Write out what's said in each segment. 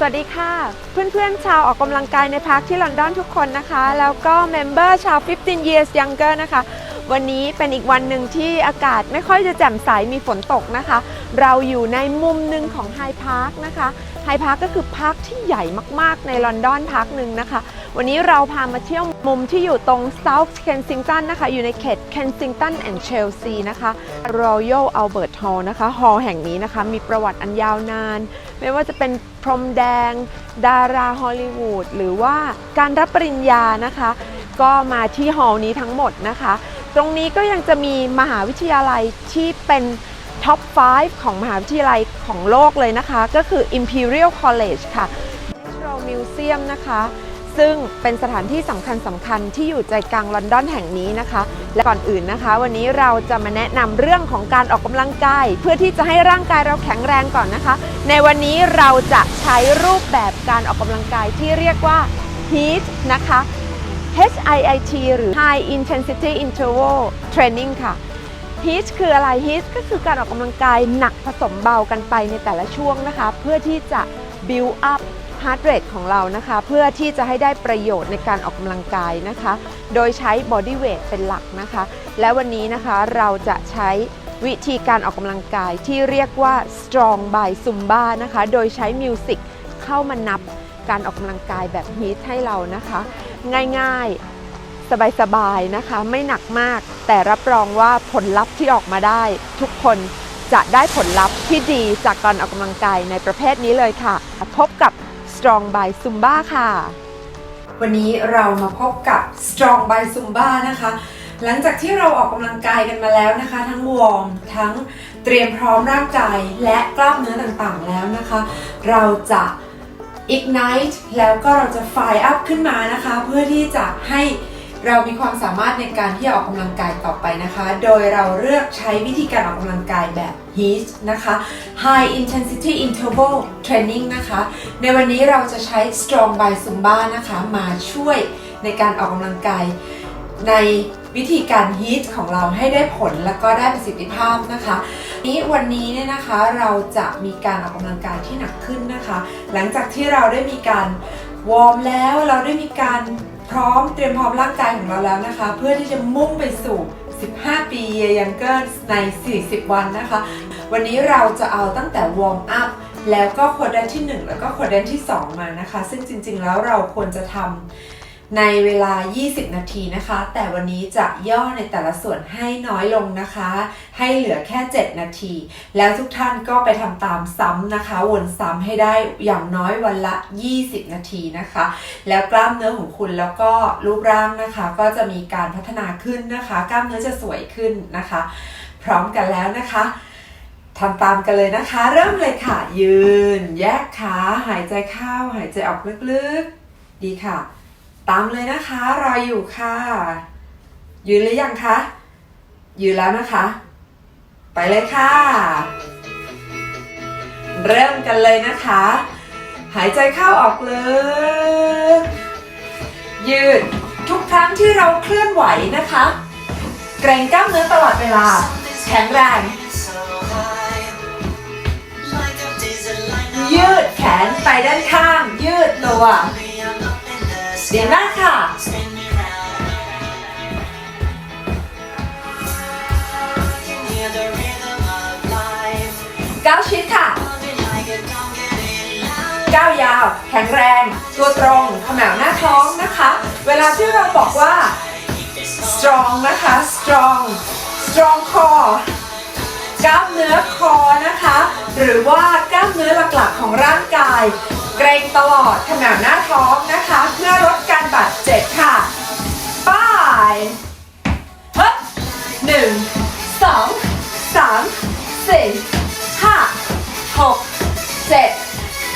สวัสดีค่ะ เพื่อนๆ ชาวออกกำลังกายในพาร์คที่ลอนดอนทุกคนนะคะ แล้วก็เมมเบอร์ชาว 15 years younger นะคะ วันนี้เป็นอีกวันหนึ่งที่อากาศไม่ค่อยจะแจ่มใสมีฝนตกนะคะ เราอยู่ในมุมหนึ่งของไฮพาร์คนะคะไฮพาร์คก็คือพาร์คที่ใหญ่มากๆ ในลอนดอนพาร์คหนึ่งนะคะ วันนี้เราพามาเที่ยวมุมที่อยู่ตรง South Kensington นะคะ อยู่ในเขต Kensington and Chelsea นะคะ Royal Albert Hall นะคะ ฮอลล์แห่งนี้นะคะ มีประวัติอันยาวนาน ไม่ว่าจะเป็น รมแดง ดาราฮอลลีวูดหรือว่าการรับปริญญานะคะ ก็มาที่ฮอลล์นี้ทั้งหมดนะคะ ตรงนี้ก็ยังจะมีมหาวิทยาลัยที่เป็นท็อป 5 ของมหาวิทยาลัยของโลกเลยนะคะ ก็คือ Imperial College ค่ะ Natural Museum นะคะ ซึ่งเป็นสถานที่สำคัญสำคัญที่อยู่ใจกลางลอนดอนแห่งนี้นะคะ และก่อนอื่นนะคะ วันนี้เราจะมาแนะนำเรื่องของการออกกำลังกาย เพื่อที่จะให้ร่างกายเราแข็งแรงก่อนนะคะ ในวันนี้เราจะใช้รูปแบบการออกกำลังกายที่เรียกว่า HIIT นะคะ HIIT หรือ High Intensity Interval Training ค่ะ HIIT คืออะไร HIIT ก็คือการออกกำลังกายหนักผสมเบากันไปในแต่ละช่วงนะคะ เพื่อที่จะ build up heart rate ของเรานะคะ เพื่อที่จะให้ได้ประโยชน์ในการออกกำลังกายนะคะ โดยใช้ body weight เป็นหลักนะคะ และวันนี้นะคะเราจะใช้วิธีการออกกำลังกายที่เรียกว่า strong by zumba นะคะ โดยใช้มิวสิกเข้ามานับการออกกำลังกายแบบ HIIT ให้เรานะคะ ง่ายๆ สบายๆนะคะ ไม่หนักมาก แต่รับรองว่าผลลัพธ์ที่ออกมาได้ ทุกคนจะได้ผลลัพธ์ที่ดีจากการออกกำลังกายในประเภทนี้เลยค่ะ พบกับ Strong by Zumba ค่ะ วันนี้เรามาพบกับ Strong by Zumba นะคะ หลังจากที่เราออกกำลังกายกันมาแล้วนะคะ ทั้งวอร์มทั้งเตรียมพร้อมร่างกายและกล้ามเนื้อต่างๆแล้วนะคะ เราจะ ignite แล้วก็เราจะ fire up ขึ้นมานะคะ เพื่อที่จะให้ เรามีความสามารถในการที่จะออกกำลังกายต่อไปนะคะ โดยเราเลือกใช้วิธีการออกกำลังกายแบบ HIIT นะคะ High Intensity Interval Training นะคะ ในวันนี้เราจะใช้ Strong by Zumba นะคะ มาช่วยในการออกกำลังกายในวิธีการฮีทของเราให้ได้ผลแล้วก็ได้ประสิทธิภาพนะคะ นี้วันนี้เนี่ยนะคะเราจะมีการออกกำลังกายที่หนักขึ้นนะคะ หลังจากที่เราได้มีการวอร์มแล้วเราได้มีการ พร้อมเตรียมพร้อมร่างกายของเราแล้วนะคะ เพื่อที่จะมุ่งไปสู่ 15 ปียังเกิลใน 40 วันนะคะ วันนี้เราจะเอาตั้งแต่วอร์มอัพแล้วก็ควอดแดนที่ 1 แล้วก็ควอดแดนที่ 2 มานะคะ ซึ่งจริงๆแล้วเราควรจะทำ ในเวลา 20 นาทีนะคะ แต่วันนี้จะย่อในแต่ละส่วนให้น้อยลงนะคะ ให้เหลือแค่ 7 นาที แล้วทุกท่านก็ไปทำตามซ้ำนะคะ วนซ้ำให้ได้อย่างน้อยวันละ 20 นาทีนะคะ แล้วกล้ามเนื้อของคุณแล้วก็รูปร่างนะคะ ก็จะมีการพัฒนาขึ้นนะคะ กล้ามเนื้อจะสวยขึ้นนะคะ พร้อมกันแล้วนะคะทำตามกันเลยนะคะ เริ่มเลยค่ะ ยืน แยกขา หายใจเข้า หายใจออกลึกๆ ดีค่ะ ตามเลยนะคะรออยู่ค่ะ ยืนหรือยังคะ ยืนแล้วนะคะ ไปเลยค่ะ เริ่มกันเลยนะคะ หายใจเข้าออกลึกยืดทุกครั้งที่เราเคลื่อนไหวนะคะ เกรงกล้ามเนื้อตลอดเวลา แข็งแรง ยืดแขนไปด้านข้าง ยืดตัว ดีมากค่ะ ก้าวชิดค่ะ ก้าวยาว แข็งแรง ตัวตรงขมวหน้าท้องนะคะ เวลาที่เราบอกว่า strong นะคะ strong strong core กล้ามเนื้อคอนะคะ หรือว่ากล้ามเนื้อหลักๆของร่างกาย เกรงตลอดขนาดหน้าท้องนะคะ เพื่อลดการบาดเจ็บค่ะป้ายฮึบหนึ่งสองสามสี่ห้าหกเจ็ด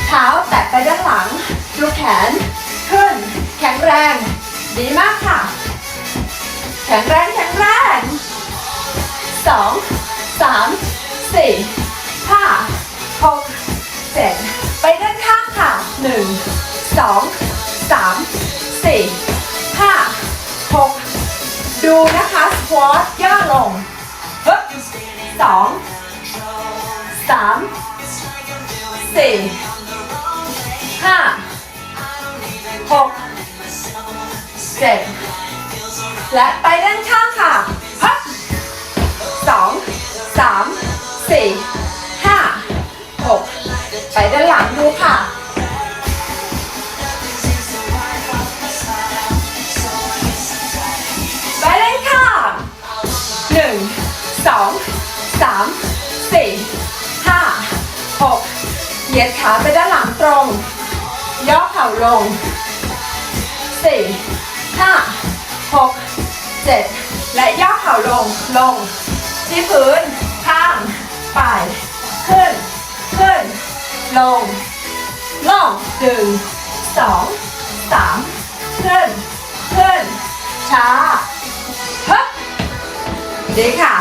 เท้าแตะไปด้านหลังยกแขน ขึ้น แข็งแรง ดีมากค่ะ แข็งแรงแข็งแรงสองสามสี่ หนึ่งสองสามสี่ห้าหกดูนะคะสควอตย่อลงฮึบสองสามสี่ห้าหกเจ็ดและไปด้านข้างค่ะฮับสองสามสี่ห้าหกไปด้านหลังดูค่ะ ขาไปด้านหลังตรง ย่อเข่าลงสี่ห้าหกเจ็ดและย่อเข่าลงลง ที่พื้น ข้างไปขึ้น ขึ้น ลงลงหนึ่งสองสามขึ้น ขึ้น ช้าฮึบดีค่ะ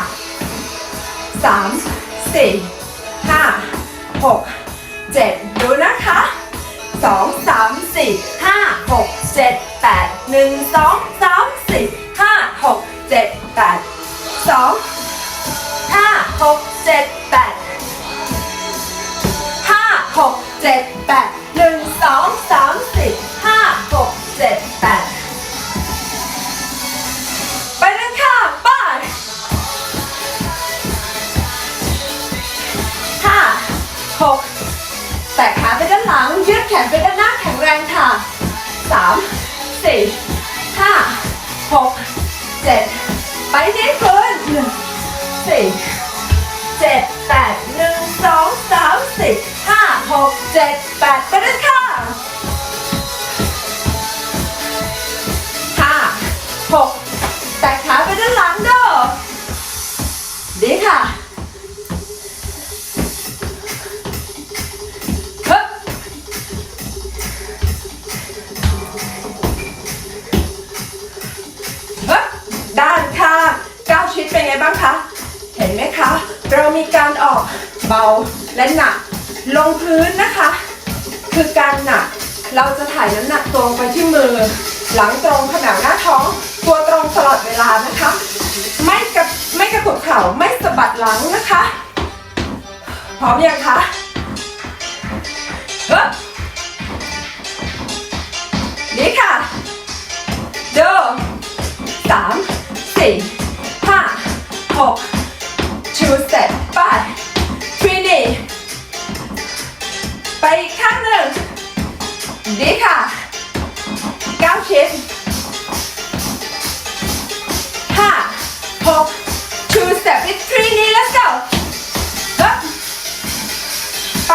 สามสี่ห้าหก เจ็ดดูนะคะสองสามสี่ห้าหกเจ็ดแปดหนึ่งสองสามสี่ห้าหกเจ็ดแปดสองห้าหกเจ็ดแปดห้าหกเจ็ดแปดหนึ่งสองสามสี่ห้าหกเจ็ดแปด แขนไปด้านหน้าแข็งแรงค่ะสามสี่ห้าหกเจ็ดไปที่พื้นหนึ่งสี่เจ็ดแปดหนึ่งสองสามสี่ห้าหกเจ็ดแปดไปเลยค่ะห้าหกแตะขาไปด้านหลังเด้อดีค่ะ เรามีการออกเบาและหนัก ลงพื้นนะคะ คือการหนัก เราจะถ่ายน้ำหนักตรงไปที่มือ หลังตรงขนาบหน้าท้อง ตัวตรงตลอดเวลานะคะ ไม่กระไม่กระตุกเข่าไม่สะบัดหลังนะคะ พร้อมยังคะเฮ้ยดีค่ะเดูสามสี่ห้าหก two step ไป three knee ไปอีกข้างหนึ่งดีค่ะเก้าชิ้นห้าหก two step with three knee let's go ฮึบไป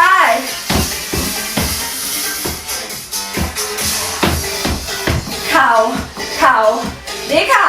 เข่าเข่าดีค่ะ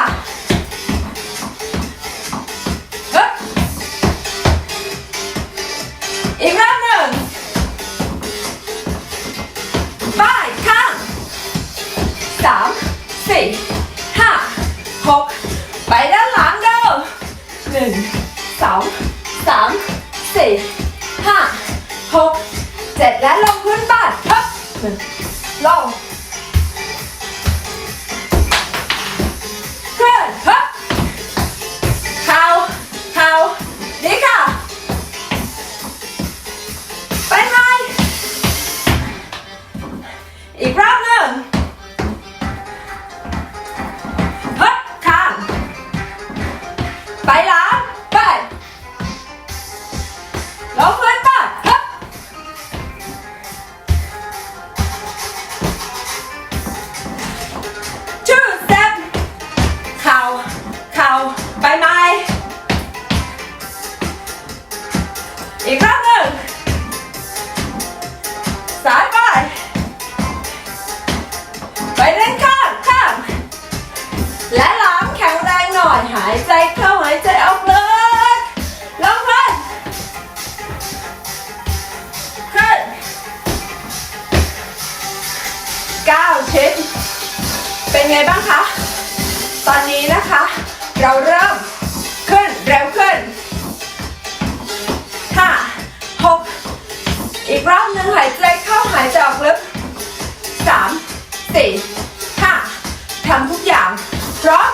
ตอนนี้นะคะ เราเริ่มขึ้นเร็วขึ้นห้าหกอีกรอบหนึ่งหายใจเข้าหายใจออกลึกสามสี่ห้าทำทุกอย่างพร้อม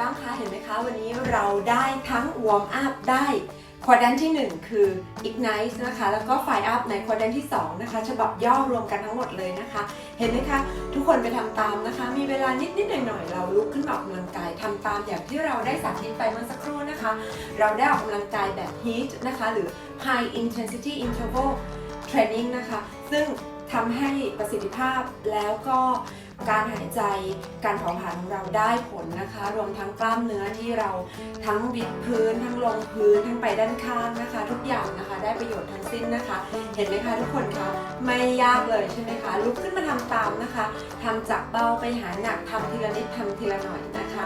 บ้างคะเห็นไหมคะวันนี้เราได้ทั้ง warm up ได้ควอดันที่ 1 คือ ignite นะคะ แล้วก็ fire up ในควอดันที่ 2 นะคะ ฉบับย่อรวมกันทั้งหมดเลยนะคะ เห็นไหมคะ ทุกคนไปทำตามนะคะ มีเวลานิดนิดๆหน่อยเราลุกขึ้นออกกำลังกายทำตามอย่างที่เราได้สาธิตไปเมื่อสักครู่นะคะ เราได้ออกกำลังกายแบบ HIIT นะคะ หรือ High Intensity Interval Training นะคะ ซึ่งทำให้ประสิทธิภาพแล้วก็ การหายใจ การเผาผลาญของเราได้ผลนะคะ รวมทั้งกล้ามเนื้อที่เราทั้งวิดพื้น ทั้งลงพื้น ทั้งไปด้านข้างนะคะ ทุกอย่างนะคะได้ประโยชน์ทั้งสิ้นนะคะ เห็นไหมคะทุกคนคะไม่ยากเลยใช่ไหมคะลุกขึ้นมาทำตามนะคะทำจากเบาไปหาหนักทำทีละนิดทำทีละหน่อยนะคะ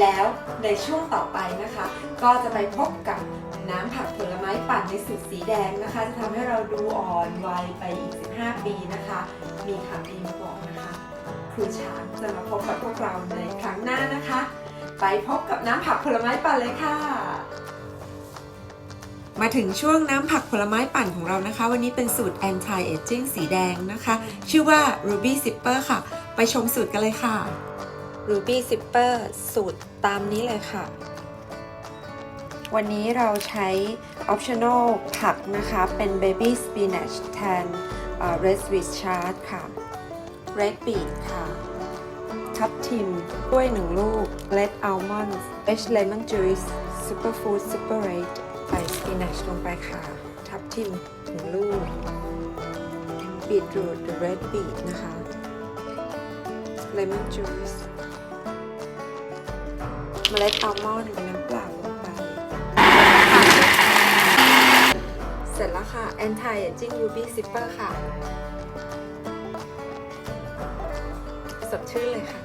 แล้วในช่วงต่อไปนะคะ ก็จะไปพบกับน้ำผักผลไม้ปั่นในสูตรสีแดงนะคะ จะทำให้เราดูอ่อนวัยไปอีก 15 ปีนะคะ มีข่าวดีมาบอกนะ คะครูช้างจะมาพบกับพวกเราในครั้งหน้านะคะ ไปพบกับน้ำผักผลไม้ปั่นเลยค่ะ มาถึงช่วงน้ำผักผลไม้ปั่นของเรานะคะ วันนี้เป็นสูตร anti aging สีแดงนะคะ ชื่อว่า ruby zipper ค่ะ ไปชมสูตรกันเลยค่ะ ruby zipper สูตรตามนี้เลยค่ะวันนี้เราใช้ optional ผักนะคะ เป็น baby spinach แทนเอ่อ red sweet chard ค่ะ red beet ค่ะ ทับทิมกล้วยหนึ่งลูก red almond fresh lemon juice superfood super red ใส่ spinach ลงไปค่ะ ทับทิมหนึ่งลูก beetroot the red beet นะคะ lemon juice เมล็ดอัลมอนด์กับน้ำเปล่าลงไป เสร็จแล้วค่ะ anti aging ruby zipper ค่ะ ชื่นเลยค่ะ